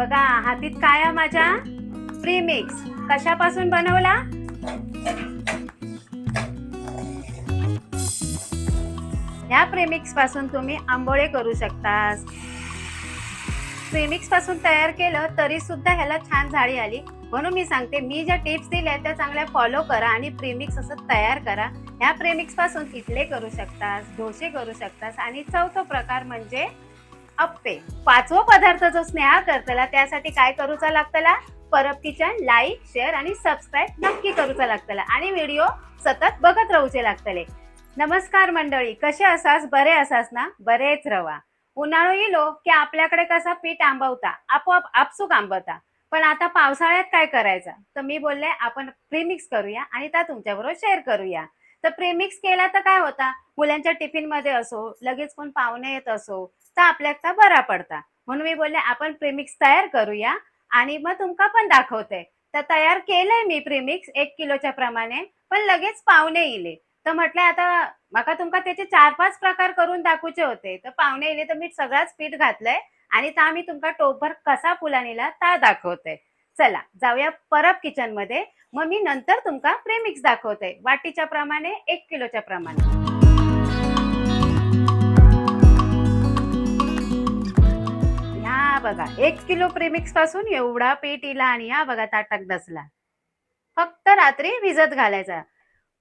बघा हातीत काय आहे माझ्या? प्रीमिक्स. कशापासून बनवला? ह्या प्रेमिक्सपासून तुम्ही आंबोळे करू शकता प्रेमिक्सपासून तयार केलं तरी सुद्धा ह्याला छान झाडी आली. म्हणून मी सांगते मी ज्या टिप्स दिल्या त्या चांगल्या फॉलो करा आणि प्रेमिक्स असं तयार करा. ह्या प्रेमिक्सपासून इडले करू शकतास डोसे करू शकतास आणि चौथा प्रकार म्हणजे अप्पे. पाचवा पदार्थ जो स्नेहा करतला त्यासाठी काय करूचा लागतला? परब किचन लाईक शेअर आणि सबस्क्राईब नक्की करूचा लागतला. आणि व्हिडिओ सतत बघत राहूचे लागतले. नमस्कार मंडळी कसे असास? बरे असास ना? बरेच रवा. उन्हाळो येलो की आपल्याकडे कसा पीठ आंबवता? आपोआप आपसूक आंबवता. पण आता पावसाळ्यात काय करायचं? तर मी बोलले आपण प्रीमिक्स करूया आणि त्या तुमच्याबरोबर शेअर करूया. तर प्रीमिक्स केला तर काय होता? मुलांच्या टिफिनमध्ये असो लगेच कोण पाहुणे येत असो तर आपल्याला बरा पडता. म्हणून मी बोलले आपण प्रीमिक्स तयार करूया आणि मग तुमका पण दाखवते. तर तयार केलंय मी प्रीमिक्स एक किलोच्या प्रमाणे पण लगेच पाहुणे येले तर म्हटलं आता माका तुमका त्याचे चार पाच प्रकार करून दाखवचे होते. तर पाहुणे येले तर मी सगळाच पीठ घातलंय आणि ता मी तुमका टोपभर कसा फुलानीला ता दाखवते. चला जाऊया परब किचनमध्ये. मग मी नंतर तुमका प्रेमिक्स दाखवते. वाटीच्या प्रमाणे एक किलोच्या प्रमाणे. ह्या बघा एक किलो प्रेमिक्सपासून एवढा पीठ इला आणि या बघा ताटाक दसला फक्त रात्री भिजत घालायचा.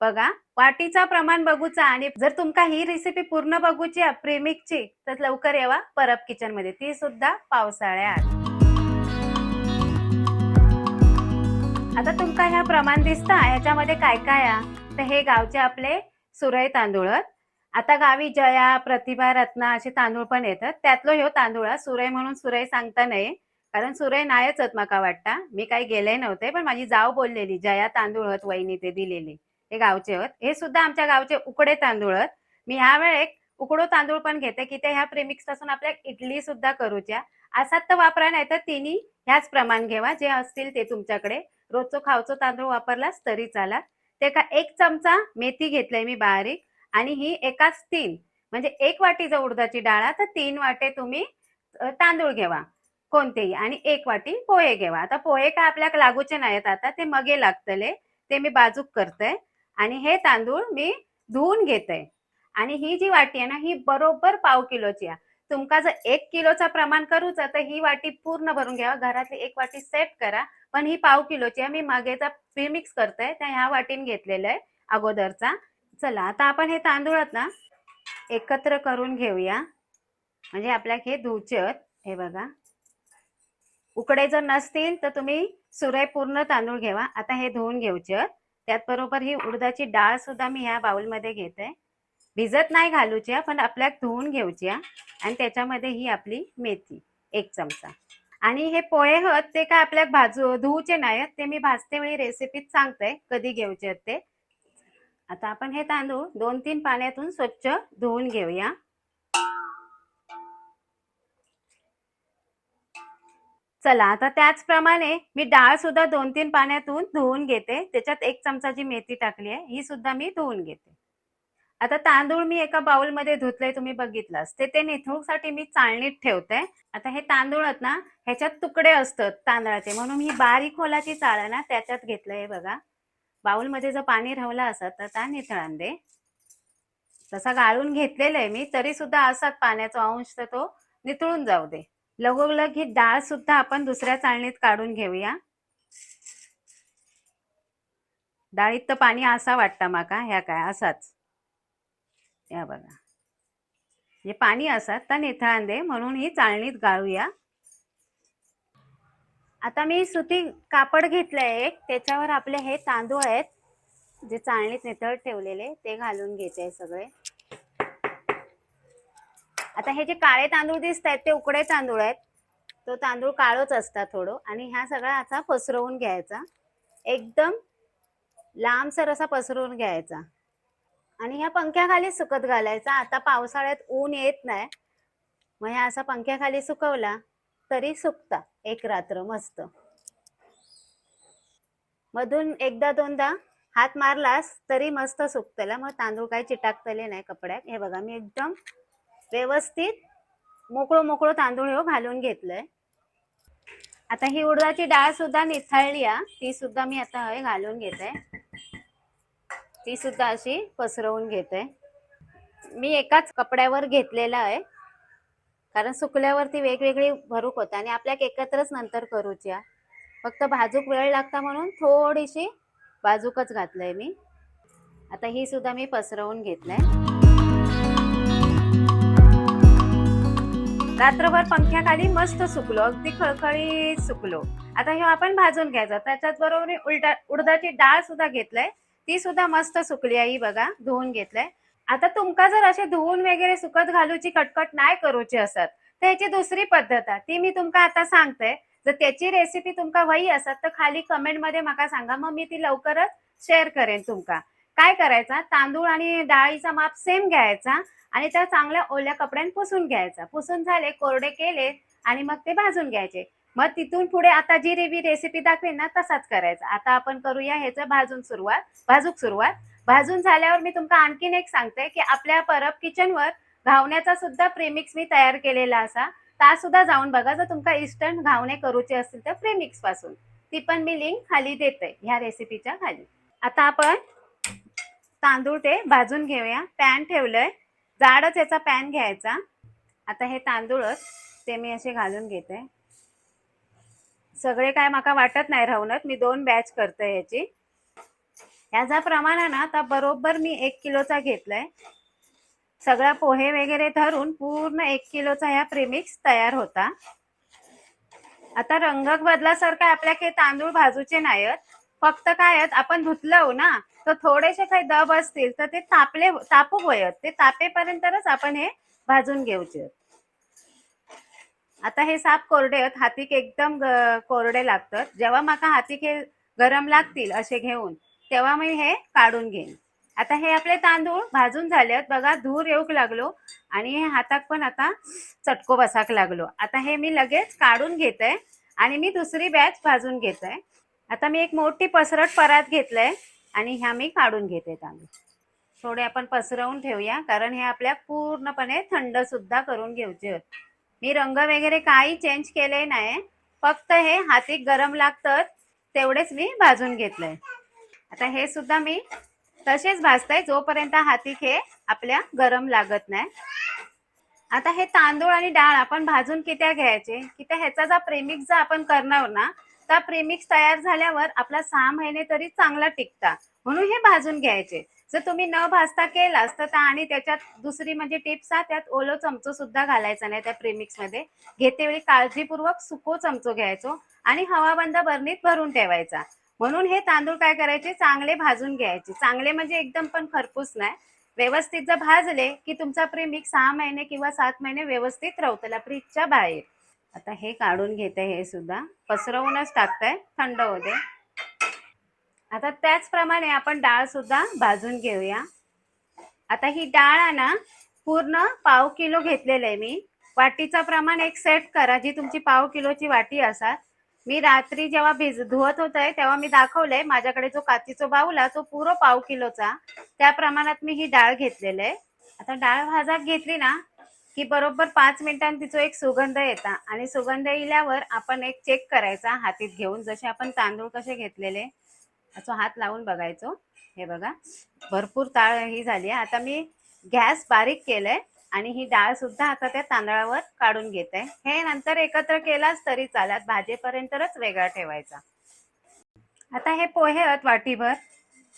बघा वाटीचा प्रमाण बघूचा आणि जर तुमका ही रेसिपी पूर्ण बघूची प्रेमिकची तर लवकर यावा परब किचनमध्ये. ती सुद्धा पावसाळ्यात. आता तुमका ह्या प्रमाण दिसता ह्याच्यामध्ये काय काय आहे तर हे गावचे आपले सुरई तांदूळ आता गावी जया प्रतिभा रत्ना असे तांदूळ पण येतात. त्यातलो ह्यो तांदूळ सुरय म्हणून सुरय सांगता नये कारण सुरय नायच आहेत वाटता. मी काही गेले नव्हते पण माझी जाव बोललेली जया तांदूळ आहेत वहिनी ते दिलेली. हे गावचे होत. हे सुद्धा आमच्या गावचे उकडे तांदूळ आहेत मी ह्या वेळेक उकडो तांदूळ पण घेते की ते ह्या प्रेमिक्सपासून आपल्या इडली सुद्धा करूच्या. असाच तर वापरा नाही तर तिन्ही ह्याच प्रमाण घेवा. जे असतील ते तुमच्याकडे. रोजचो खावचो तांदूळ वापरलास तरी चाला. ते का एक चमचा मेथी घेतलाय मी बारीक आणि ही एकाच तीन म्हणजे एक वाटी जर उडदाची डाळ तर तीन वाटे तुम्ही तांदूळ घेवा कोणतेही. आणि एक वाटी पोहे घेवा. आता पोहे का आपल्या लागूचे नाहीत आता ते मगे लागतले ते मी बाजूक करते. आणि हे तांदूळ मी धुवून घेते. आणि ही जी वाटी आहे ना ही बरोबर पाव किलोची आहे. तुमका जर एक किलोचा प्रमाण करूचा तर ही वाटी पूर्ण भरून घ्यावा. घरातली एक वाटी सेट करा. पण ही पाव किलोची आहे मी मागेचा प्रीमिक्स करते त्या ह्या वाटीन घेतलेलं आहे अगोदरचा. चला आता आपण हे तांदूळ ना एकत्र करून घेऊया. म्हणजे आपल्या हे धुवचे हे बघा. उकडे जर नसतील तर तुम्ही सुरय पूर्ण तांदूळ घेवा. आता हे धुवून घेऊचे त्याचबरोबर ही उडदाची डाळ सुद्धा मी ह्या बाउलमध्ये घेते. भिजत नाही घालूची पण आपल्याला धुवून घेऊची आणि त्याच्यामध्ये ही आपली मेथी एक चमचा. आणि हे पोहे हत ते काय आपल्या भाजू धुवूचे नाही ते मी भाजते वेळी रेसिपीत सांगते कधी घ्यायचे आहेत ते. आता आपण हे तांदूळ दोन तीन पाण्यातून स्वच्छ धुवून घेऊया. चला आता त्याचप्रमाणे मी डाळ सुद्धा दोन तीन पाण्यातून धुवून घेते. त्याच्यात एक चमचा जी मेथी टाकली आहे ही सुद्धा मी धुवून घेते. आता तांदूळ मी एका बाउलमध्ये धुतले तुम्ही बघितलास ते ते निथळूसाठी मी चाळणीत ठेवते. आता हे तांदूळ आहेत ना ह्याच्यात तुकडे असतात तांदळाचे. म्हणून मी बारीक खोलाची चाळ आहे ना त्याच्यात घेतलंय बघा. बाउलमध्ये जर पाणी राहिला असत तर त्या निथळान दे तसा गाळून घेतलेला आहे मी तरी सुद्धा असाच पाण्याचा अंश तर तो निथळून जाऊ दे. लगोलग ही डाळ सुद्धा आपण दुसऱ्या चाळणीत काढून घेऊया. डाळीत तर पाणी असा वाटतं माका ह्या काय असाच. या बघा. हे पाणी असतात तर निथळण म्हणून ही चाळणीत गाळूया. आता मी सुती कापड घेतलंय एक त्याच्यावर आपले हे तांदूळ आहेत जे चाळणीत नितळ ठेवलेले ते घालून घेते सगळे. आता हे जे काळे तांदूळ दिसत आहेत ते उकडे तांदूळ आहेत. तो तांदूळ काळोच असतात थोडं आणि ह्या सगळा असा पसरवून घ्यायचा. एकदम लांबसर असा पसरवून घ्यायचा. आणि ह्या पंख्याखाली सुकत घालायचा. आता पावसाळ्यात ऊन येत नाही. मग ह्या असा पंख्याखाली सुकवला तरी सुकता. एक रात्र मस्त. मधून एकदा दोनदा हात मारलास तरी मस्त सुकतला. मग तांदूळ काही चिटाकतले नाही कपड्यात. हे बघा मी एकदम व्यवस्थित मोकळं मोकळं तांदूळ हो घालून घेतलंय. आता ही उडदाची डाळ सुद्धा निथळली आहे. ती सुद्धा मी आता हवे घालून घेते. ती सुद्धा अशी पसरवून घेते. मी एकाच कपड्यावर घेतलेला आहे. कारण सुकल्यावरती वेगवेगळी भरूक होता आणि आपल्या एकत्रच नंतर करूच्या फक्त भाजूक वेळ लागता म्हणून थोडीशी बाजूकच घातलंय मी. आता ही सुद्धा मी पसरवून घेतलंय. रात्रभर पंख्याखाली मस्त सुकलो. अगदी खळखळीत सुकलो. आता हे आपण भाजून घ्यायचं. त्याच्याच बरोबर उलटा उडदाची डाळ सुद्धा घेतलंय. ती सुद्धा मस्त सुकली आहे बघा धुवून घेतलंय. आता तुमका जर असे धुवून वगैरे सुकत घालूची कटकट नाही करूची असत तर ह्याची दुसरी पद्धत आहे. ती मी तुमका आता सांगते. जर त्याची रेसिपी तुमका वही असत तर खाली कमेंटमध्ये माका सांगा. मग मी ती लवकरच शेअर करेन तुमका. काय करायचा? तांदूळ आणि डाळीचा माप सेम घ्यायचा आणि त्या चांगल्या ओल्या कपड्याने पुसून घ्यायचा. पुसून झाले कोरडे केले आणि मग ते भाजून घ्यायचे. मग तिथून पुढे आता जी रेवी रेसिपी दाखवेन ना तसाच करायचा. आता आपण करूया ह्याचं भाजून सुरुवात. भाजूक सुरुवात. भाजून झाल्यावर मी तुमका आणखीन एक सांगते की आपल्या परब किचनवर घावण्याचा सुद्धा प्रेमिक्स मी तयार केलेला असा. ता सुद्धा जाऊन बघा जर तुमका इस्टंट घावणे करूचे असतील तर प्रेमिक्सपासून. ती पण मी लिंक खाली देते ह्या रेसिपीच्या खाली. आता आपण तांदूळ ते भाजून घेऊया. पॅन ठेवलंय. जाडच याचा पॅन घ्यायचा. आता हे तांदूळच ते मी असे घालून घेते. सगळे काय माका वाटत नाही राहूनच मी दोन बॅच करते ह्याची. याचा प्रमाण आहे ना आता बरोबर मी एक किलोचा घेतलाय. सगळा पोहे वगैरे धरून पूर्ण एक किलोचा ह्या प्रेमिक्स तयार होता. आता रंगक बदलासारखा आपल्या काही तांदूळ भाजूचे नाहीत फक्त काय आहेत आपण धुतलं ना तर थोडेसे काही दब असतील तर ते तापले तापू होयत. ते तापेपर्यंतच आपण हे भाजून घेऊचे आता हे साप कोरडे आहेत हातीक एकदम कोरडे लागतात. जेव्हा माका हातीक हे गरम लागतील असे घेऊन तेव्हा मी हे काढून घेईन. आता हे आपले तांदूळ भाजून झाले आहेत. बघा धूर येऊक लागलो आणि हे हाताक पण आता चटको बसाक लागलो. आता हे मी लगेच काढून घेते आणि मी दुसरी बॅच भाजून घेते. आता मी एक मोठी पसरट परात घेतलंय आणि ह्या मी काढून घेते तांदूळ. थोडे आपण पसरवून ठेवूया कारण हे आपल्या पूर्णपणे थंड सुद्धा करून घ्यायचे होते मी रंग वगैरे काही चेंज केले नाही. फक्त हे हाती गरम लागतं तेवढेच मी भाजून घेतलंय. आता हे सुद्धा मी तसेच भाजतंय जोपर्यंत हाती हे आपल्या गरम लागत नाही. आता हे तांदूळ आणि डाळ आपण भाजून कित्या घ्यायचे? कित्या ह्याचा जा प्रेमिक्स जर आपण करणार ना त्या प्रेमिक्स तयार झाल्यावर आपला सहा महिने तरी चांगला टिकता. म्हणून हे भाजून घ्यायचे. जर तुम्ही न भाजता केलास तर आणि त्याच्यात दुसरी म्हणजे टिप्स आहे त्यात ओलो चमचो सुद्धा घालायचा नाही त्या प्रेमिक्समध्ये घेते वेळी काळजीपूर्वक सुको चमचो घ्यायचो आणि हवाबंद बरणीत भरून ठेवायचा. म्हणून हे तांदूळ काय करायचे? चांगले भाजून घ्यायचे. चांगले म्हणजे एकदम पण खरपूस नाही. व्यवस्थित जर भाजले की तुमचा प्रेमिक्स सहा महिने किंवा सात महिने व्यवस्थित राहतला फ्रीजच्या बाहेर. आता हे काढून घेते हे सुद्धा. पसरवूनच टाकतंय. थंड होते आता त्याचप्रमाणे आपण डाळ सुद्धा भाजून घेऊया. आता ही डाळ आहे ना पूर्ण पाव किलो घेतलेलं आहे मी. वाटीचं प्रमाण एक सेट करा जी तुमची पाव किलोची वाटी असा मी रात्री जेव्हा भिज धुवत होते तेव्हा मी दाखवलंय माझ्याकडे जो काचीचो बाऊला तो पुरो पाव किलोचा. त्या प्रमाणात मी ही डाळ घेतलेली आहे. आता डाळ भाजात घेतली ना की बरोबर पाच मिनिटांनी तिचा एक सुगंध येता. आणि सुगंध येल्यावर आपण एक चेक करायचा हातीत घेऊन. जसे आपण तांदूळ कसे घेतलेले असं हात लावून बघायचो. हे बघा भरपूर ताळ ही झाली आहे. आता मी गॅस बारीक केलंय आणि ही डाळ सुद्धा आता त्या तांदळावर काढून घेते. हे नंतर एकत्र केलाच तरी चालत भाजेपर्यंतच वेगळा ठेवायचा. आता हे पोहे आहेत वाटीभर.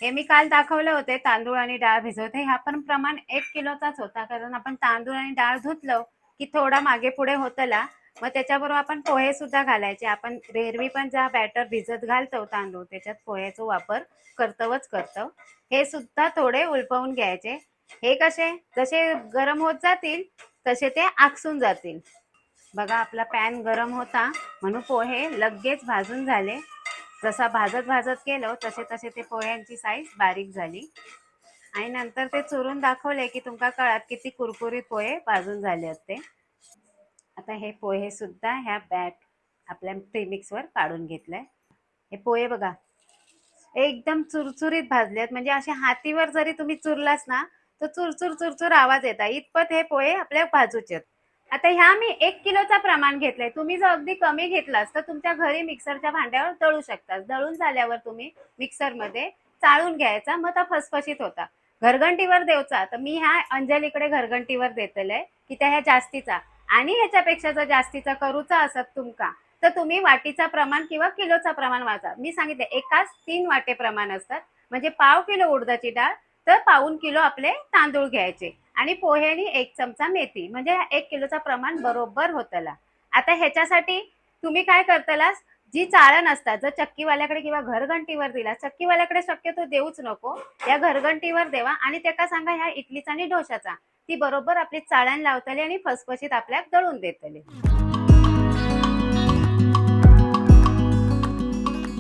हे मी काल दाखवले होते तांदूळ आणि डाळ भिजवते. हा पण प्रमाण एक किलोचाच होता. कारण आपण तांदूळ आणि डाळ धुतलो की थोडा मागे पुढे होतला मग त्याच्याबरोबर आपण पोहे सुद्धा घालायचे. आपण रेरवी पण ज्या बॅटर भिजत घालतो तांदूळ त्याच्यात पोह्याचा वापर करतवच करतो. हे सुद्धा थोडे उलपवून घ्यायचे. हे कसे? जसे गरम होत जातील तसे ते आकसून जातील. बघा आपला पॅन गरम होता म्हणून पोहे लगेच भाजून झाले. जसा भाजत भाजत केलं तसे तसे ते पोह्यांची साईज बारीक झाली. आणि नंतर ते चुरून दाखवले की तुमका कळत किती कुरकुरीत पोहे भाजून झाले असते आता हे पोहे सुद्धा ह्या बॅट आपल्या प्रीमिक्सवर काढून घेतलंय. हे पोहे बघा एकदम चुरचुरीत भाजलेत. म्हणजे असे हातीवर जरी तुम्ही चुरलास ना तर चुरचुर चुरचुर आवाज येतात. इतपत हे पोहे आपल्या भाजूचे आहेत. आता ह्या मी एक किलोचा प्रमाण घेतलंय. तुम्ही जर अगदी कमी घेतलास तर तुमच्या घरी मिक्सरच्या भांड्यावर दळू शकता दळून झाल्यावर तुम्ही मिक्सरमध्ये चाळून घ्यायचा. मग तो फसफशीत होता. घरघंटीवर देवचा. तर मी ह्या अंजलीकडे घरघंटीवर देतलंय की त्या ह्या जास्तीचा. आणि ह्याच्यापेक्षा जर जास्तीचा करूचा असत तुमका तर तुम्ही वाटीचा प्रमाण किंवा किलोचा प्रमाण वाचा. मी सांगितले एकाच तीन वाटे प्रमाण असतात. म्हणजे पाव किलो उडदाची डाळ तर पाऊन किलो आपले तांदूळ घ्यायचे. आणि पोहेनी एक चमचा मेथी म्हणजे एक किलोचा प्रमाण बरोबर होतला आता ह्याच्यासाठी तुम्ही काय करतलास? जी चाळण असतात जर चक्कीवाल्याकडे किंवा घरघंटीवर दिला चक्कीवाल्याकडे शक्यतो देऊच नको. या घरघंटीवर देवा आणि त्याका सांगा ह्या इडलीचा आणि डोशाचा. ती बरोबर आपली चाळण लावतली आणि फसफशीत आपल्याक दळून देतली.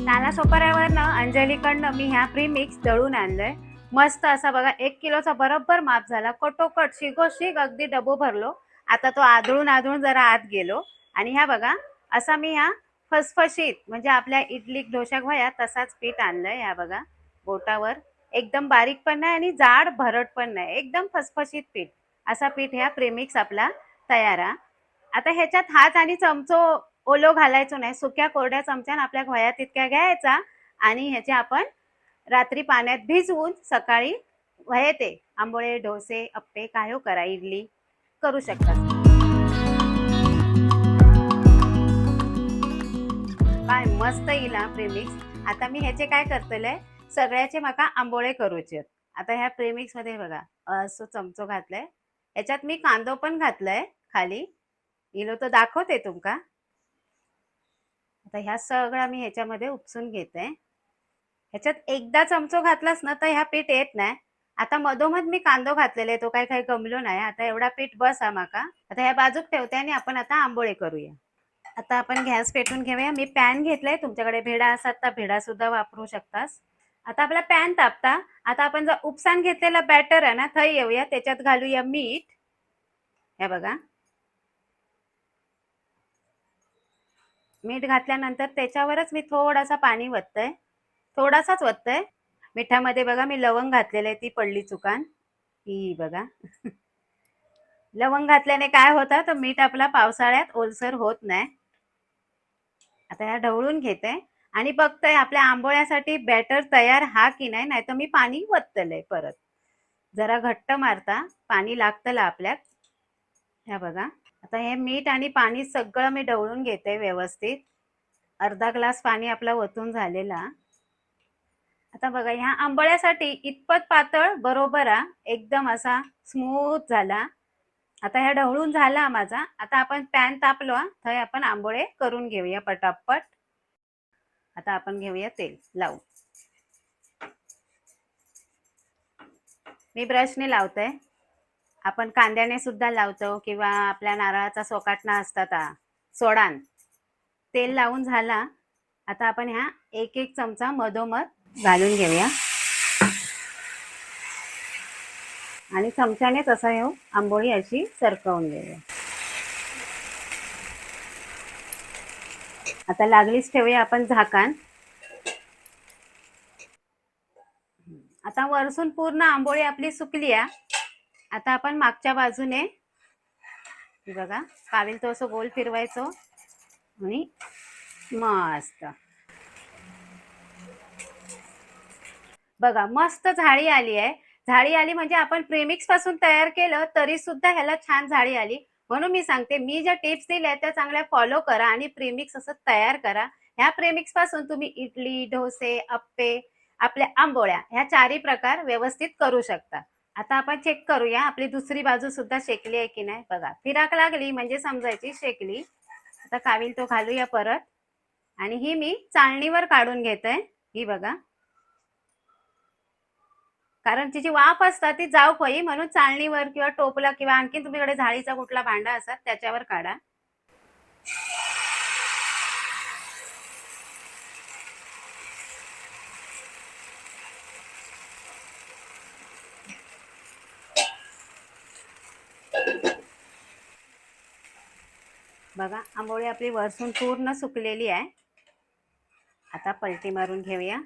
नाला सोपाऱ्यावरनं अंजलीकडनं मी ह्या प्रीमिक्स दळून आणलंय. मस्त असा बघा एक किलोचा बरोबर माप झाला. कटोकट शिगोशिग अगदी डबो भरलो. आता तो आदळून आदळून जरा आत गेलो. आणि ह्या बघा असा मी ह्या फसफशीत म्हणजे आपल्या इडली डोशा व्हाया तसाच पीठ आणलंय ह्या बघा बोटावर. एकदम बारीक पण नाही आणि जाड भरट पण नाही. एकदम फसफशीत पीठ. असा पीठ ह्या प्रेमिक्स आपला तयार आहे. आता ह्याच्यात हात आणि चमचो ओलो घालायचो नाही. सुक्या कोरड्या चमच्यानं आपल्या घोया तितक्या घ्यायचा आणि ह्याचे आपण रात्री पाण्यात भिजवून सकाळी वयते आंबोळे डोसे अप्पे काय हो करा इडली करू शकता. काय मस्त येईल हा प्रेमिक्स आता मी ह्याचे काय करतले सगळ्याचे म्हाका आंबोळे करूचे आता ह्या प्रेमिक्समध्ये बघा असं चमचो घातलाय. याच्यात मी कांदो पण घातलाय खाली. इलो तो दाखवते तुमका. आता ह्या सगळ्या मी ह्याच्यामध्ये उपसून घेते. ह्याच्यात एकदा चमचो घातलास ना तर ह्या पीठ येत नाही. आता मधोमध मी कांदो घातलेले तो काही काही गमलो नाही. आता एवढा पीठ बस हा माका. आता ह्या बाजूक ठेवते आणि आपण आता आंबोळे करूया. आता आपण गॅस पेटून घेऊया. मी पॅन घेतलाय. तुमच्याकडे भेडा असतात तर भेडा सुद्धा वापरू शकतास. आता आपला पॅन तापता. आता आपण जर उपसान घेतलेला बॅटर आहे ना थंय येऊया. त्याच्यात घालूया मीठ. हे बघा. मीठ घातल्यानंतर त्याच्यावरच मी थोडासा पाणी वततय. थोडासाच वततय. मिठामध्ये बघा मी लवंग घातलेलं आहे. ती पडली चुकान. ही बघा. लवंग घातल्याने काय होतं? तर मीठ आपला पावसाळ्यात ओलसर होत नाही. आता ह्या ढवळून घेते. आणि बघतोय आपल्या आंबोळ्यासाठी बॅटर तयार हा की नाही? नाही तर मी पाणी वतलंय परत. जरा घट्ट मारता. पाणी लागतलं आपल्यात. ह्या बघा. आता हे मीठ आणि पाणी सगळं मी ढवळून घेते व्यवस्थित. अर्धा ग्लास पाणी आपला वतून झालेला. आता बघा ह्या आंबोळ्यासाठी इतपत पातळ बरोबर आ एकदम असा स्मूथ झाला. आता ह्या ढवळून झाला माझा. आता आपण पॅन तापलो थंय आपण आंबोळे करून घेऊया पटापट. आता आपण घेऊया तेल लावू. मी ब्रशने लावते आपण कांद्याने सुद्धा लावतो किंवा आपल्या नारळाचा सोकाटणा असतात सोडान. तेल लावून झाला. आता आपण ह्या एक एक चमचा मधोमध घालून घेऊया. आणि चमच्याने तसा येऊ आंबोळी अशी सरकवून घेऊया आता लागलीच ठेवूया आपण झाकण. आता वरसून पूर्ण आंबोळी आपली सुकली आहे. आता आपण मागच्या बाजूने बघा पावेल तो असं गोल फिरवायचो. आणि मस्त. बघा मस्त झाडी आली आहे. झाडी आली म्हणजे आपण प्रेमिक्सपासून तयार केलं तरी सुद्धा ह्याला छान झाडी आली. म्हणून मी सांगते मी ज्या टिप्स दिल्या त्या चांगल्या फॉलो करा आणि प्रेमिक्स असं तयार करा. ह्या प्रेमिक्सपासून तुम्ही इडली डोसे अप्पे आपल्या आंबोळ्या ह्या चारही प्रकार व्यवस्थित करू शकता. आता आपण चेक करूया आपली दुसरी बाजू सुद्धा शेकली आहे की नाही? बघा फिराक लागली म्हणजे समजायची शेकली. आता कावील तो घालूया परत. आणि ही मी चाळणीवर काढून घेते. ही बघा. कारण तिची वाफ असतात ती जाऊ होई म्हणून चाळणीवर किंवा टोपला किंवा आणखी तुमच्याकडे झाडीचा कुठला भांडा असतात त्याच्यावर काढा. बघा आंबोळी आपली वरसून पूर्ण सुकलेली आहे. आता पलटी मारून घेऊया.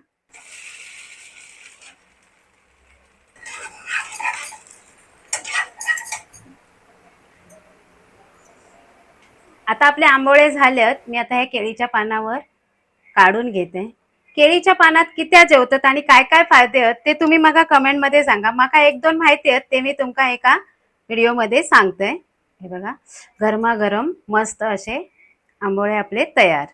आता आपले आंबोळे झालेत. मी आता हे केळीच्या पानावर काढून घेते. केळीच्या पानात कित्या जेवतात आणि काय काय फायदे आहेत ते तुम्ही मला कमेंटमध्ये सांगा. मला एक दोन माहिती आहेत ते मी तुमका एका व्हिडिओमध्ये सांगते. हे बघा. गरमागरम मस्त असे आंबोळे आपले तयार.